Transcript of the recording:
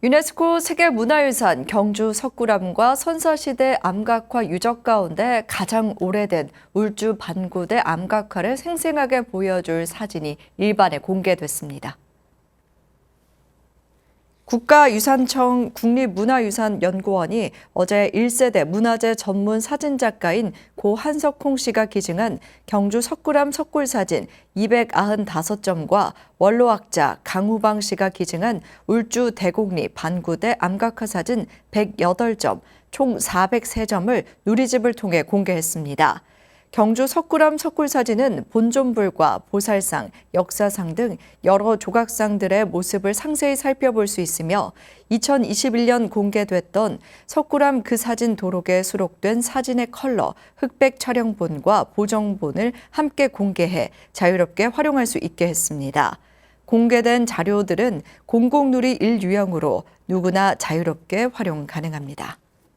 유네스코 세계문화유산 경주 석굴암과 선사시대 암각화 유적 가운데 가장 오래된 울주 반구대 암각화를 생생하게 보여줄 사진이 일반에 공개됐습니다. 국가유산청 국립문화유산연구원이 어제 1세대 문화재 전문 사진작가인 고 한석홍 씨가 기증한 경주 석굴암 석굴사진 295점과 원로학자 강후방 씨가 기증한 울주 대곡리 반구대 암각화 사진 108점, 총 403점을 누리집을 통해 공개했습니다. 경주 석굴암 석굴사진은 본존불과 보살상, 역사상 등 여러 조각상들의 모습을 상세히 살펴볼 수 있으며 2021년 공개됐던 석굴암 그 사진 도록에 수록된 사진의 컬러, 흑백 촬영본과 보정본을 함께 공개해 자유롭게 활용할 수 있게 했습니다. 공개된 자료들은 공공누리 1유형으로 누구나 자유롭게 활용 가능합니다.